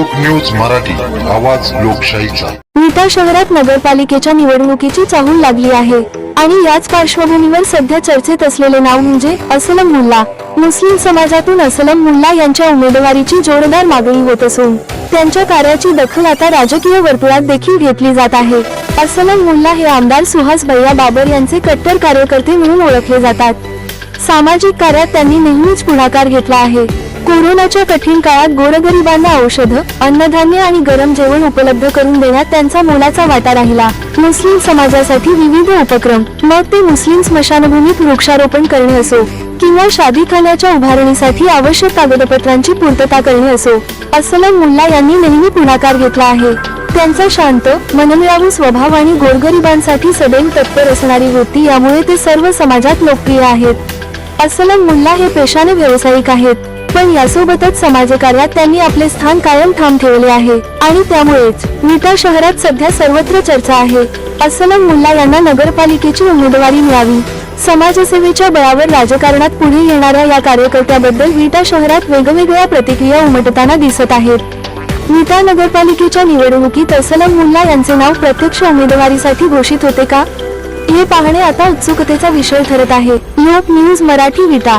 लोक न्यूज मराठी आवाज लोकशाहीचा. विटा शहरात नगरपालिकेच्या निवडणुकीची चाहूल लागली आहे. आणि याच पार्श्वभूमीवर सध्या चर्चेत असलेले नाव म्हणजे असलम मुल्ला. मुस्लिम समाजातून असलम मुल्ला यांच्या उमेदवारीची जोरदार मागणी होत असून त्यांच्या कार्याची दखल आता राजकीय वर्तुळात देखील घेतली जात आहे. असलम मुल्ला हे आमदार सुहास भैया बाबर यांचे कट्टर कार्यकर्ते म्हणून ओळखले जातात. सामाजिक कार्यात त्यांनी नेहमीच पुढाकार घेतला आहे. कोरोनाच्या कठीण काळात गोरगरिबांना औषधं अन्नधान्य आणि गरम जेवण उपलब्ध करून देण्यात त्यांचा मोलाचा वाटा राहिला. मुस्लिम समाजासाठी विविध उपक्रम मग ते मुस्लिम स्मशानभूमीत वृक्षारोपण करणे असो किंवा शादीखान्याच्या उभारणीसाठी आवश्यक कागदपत्रांची पूर्तता करणे असो. असलम मुल्ला यांनी नेहमी पुढाकार घेतला आहे. त्यांचा शांत मनमिळावू स्वभाव आणि गोरगरिबांसाठी सदैव तत्पर असणारी वृत्ती यामुळे ते सर्व समाजात लोकप्रिय आहेत. असलम मुल्ला हे पेशाने व्यावसायिक आहेत. पण यासोबतच समाजकार्यात त्यांनी आपले स्थान कायम ठाम ठेवले आहे. आणि त्यामुळेच विटा शहरात सध्या सर्वत्र चर्चा आहे. असलम मुल्ला यांना नगरपालिकेची उमेदवारी मिळावी. समाजसेवेच्या बळावर राजकारणात पुढे येणाऱ्या या कार्यकर्त्याबद्दल विटा शहरात वेगवेगळ्या प्रतिक्रिया उमटताना दिसत आहेत. विटा नगरपालिकेच्या निवडणुकीत असलम मुल्ला यांचे नाव प्रत्यक्ष उमेदवारीसाठी घोषित होते का? हे पाहणे आता उत्सुकतेचा विषय ठरत आहे. लोक न्यूज मराठी विटा